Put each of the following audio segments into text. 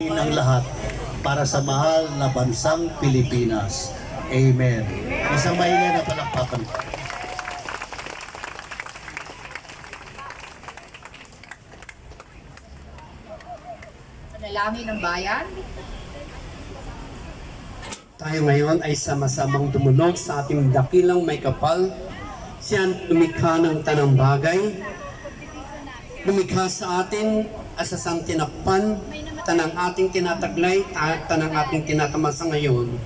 ng lahat para sa mahal na bansang Pilipinas. Amen. Isang mahinga na palakpakan. Panalangin ng bayan. Tayo ngayon ay sama-samang dumulog sa ating dakilang may kapal. Siya ang lumikha ng tanang bagay. Lumikha sa atin asasang tinakpan, tanang ating tinataglay, ta- tanang ating tinatamasa ngayon.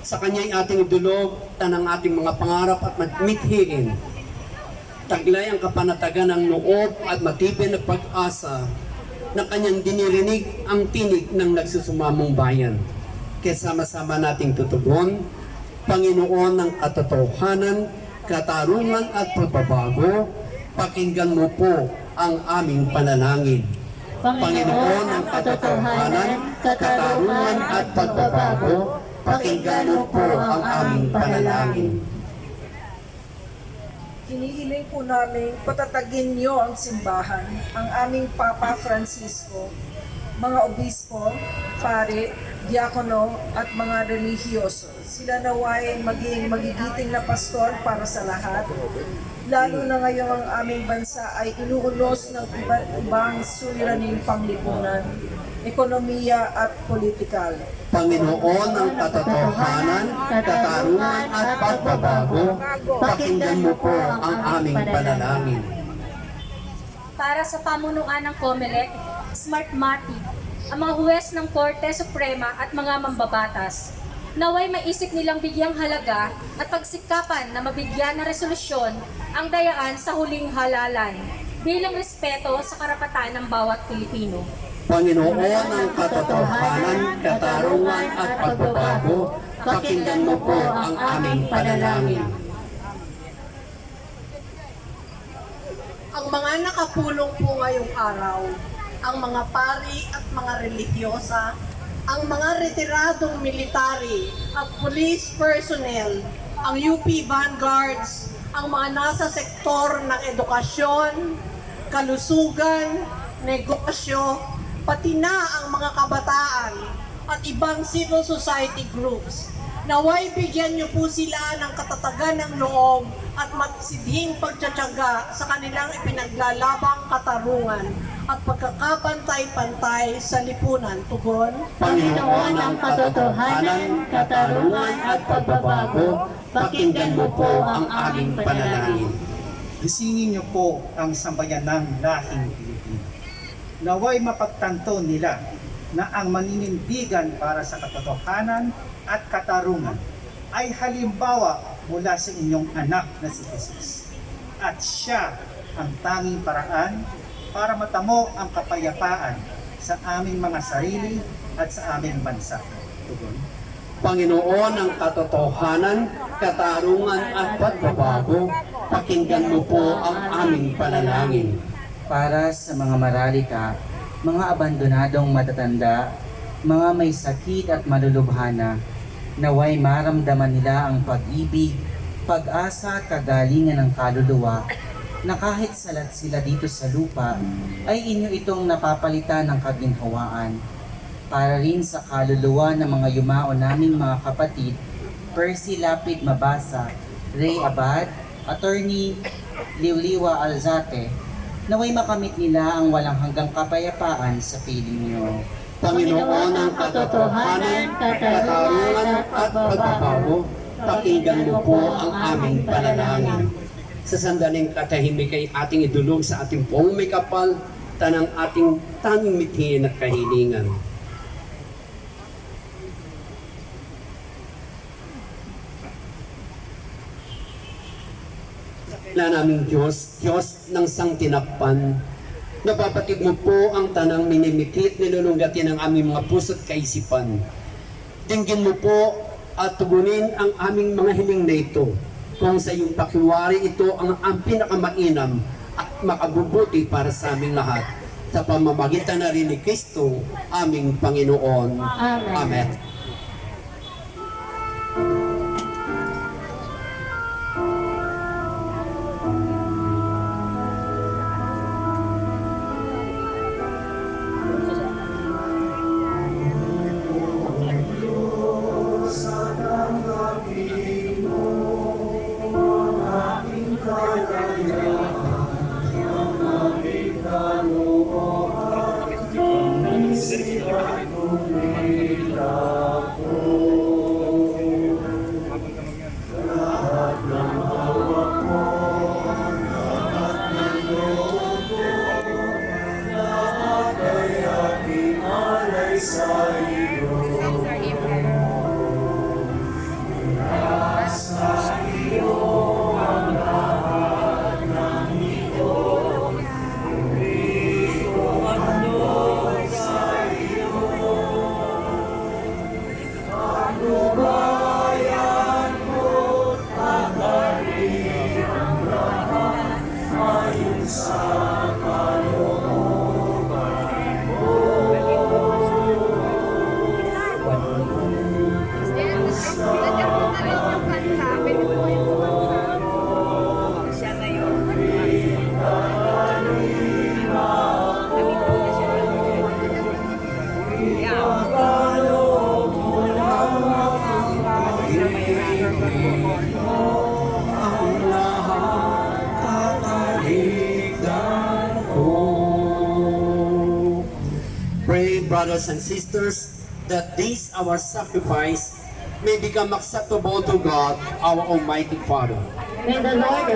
Sa kanya'y ating dulog, tanang ating mga pangarap at mithiin. Taglay ang kapanatagan ng loob at matibay na pag-asa na kanyang dinirinig ang tinig ng nagsusumamong bayan. Kaya sama-sama nating tutugon, Panginoon ng katotohanan, katarungan at pagbabago, pakinggan mo po ang aming panalangin. Panginoon ng katotohanan, katarungan at pagbabago, pakinggan po ang aming panalangin. Hinihiling po namin patatagin niyo ang simbahan, ang aming Papa Francisco, mga obispo, pare, diakono at mga relihiyoso. Sila naway maging magigiting na pastor para sa lahat. Lalo na ngayon ang aming bansa ay inuulos ng iba't ibang suliraning panglipunan, ekonomiya at politikal. Panginoon ng katotohanan, katarungan at pagbabago, pakinggan mo po ang aming panalangin. para sa pamunuan ng COMELEC, Smart Mati, ang mga huwes ng Korte Suprema at mga mambabatas. Naway maisip nilang bigyang halaga at pagsikapan na mabigyan ng resolusyon ang dayaan sa huling halalan bilang respeto sa karapatan ng bawat Pilipino. Panginoon ng katotohanan, katarungan at pagbabago, pakinggan mo po ang aming panalangin. ang mga nakapulong po ngayong araw, ang mga pari at mga religyosa, ang mga retiradong military at police personnel, ang UP vanguards, ang mga nasa sektor ng edukasyon, kalusugan, negosyo, pati na ang mga kabataan at ibang civil society groups. Naway bigyan niyo po sila ng katatagan ng loob at matsidhing pagtsatsaga sa kanilang ipinaglalabang katarungan at pagkakapantay-pantay sa lipunan. Tugon, Panginoon ng katotohanan, katarungan at pagbabago, pakinggan mo po ang aming panalangin. Gisingin niyo po ang sambayanang lahing Pilipino. Naway mapagtanto nila na ang maninindigan para sa katotohanan at katarungan ay halimbawa mula sa inyong anak na si Jesus. At siya ang tanging paraan para matamo ang kapayapaan sa aming mga sarili at sa aming bansa. Tugon. Panginoon ng katotohanan, katarungan at pagbabago, pakinggan mo po ang aming panalangin. para sa mga maralita, mga abandonadong matatanda, mga may sakit at malulubhana, naway maramdaman nila ang pag-ibig, pag-asa at kagalingan ng kaluluwa, na kahit salat sila dito sa lupa, ay inyo itong napapalitan ng kaginhawaan. Para rin sa kaluluwa ng mga yumao naming mga kapatid, Percy Lapid Mabasa, Ray Abad, Attorney Liwliwa Alzate, naway makamit nila ang walang hanggang kapayapaan sa piling niyo. Panginoon ng katotohanan, katarungan at pagbabago, pakinggan mo po ang aming panalangin. Sa sandaling katahimik ay ating idulog sa ating pong may kapal, tanang ating tanging mithiin at kahilingan. na naming Diyos, Diyos ng sang tinakpan, Napapatid mo po ang tanang minimikit, nilulunggatin ang aming mga puso't kaisipan. Tingin mo po at tugunin ang aming mga hiling na ito. Kung sa iyong pakiwari ito ang, ang pinakamainam at makabubuti para sa aming lahat. Sa pamamagitan na rin ni Kristo, aming Panginoon. Amen. Amen. Pray, brothers and sisters, that this our sacrifice may become acceptable to God, our Almighty Father. May the Lord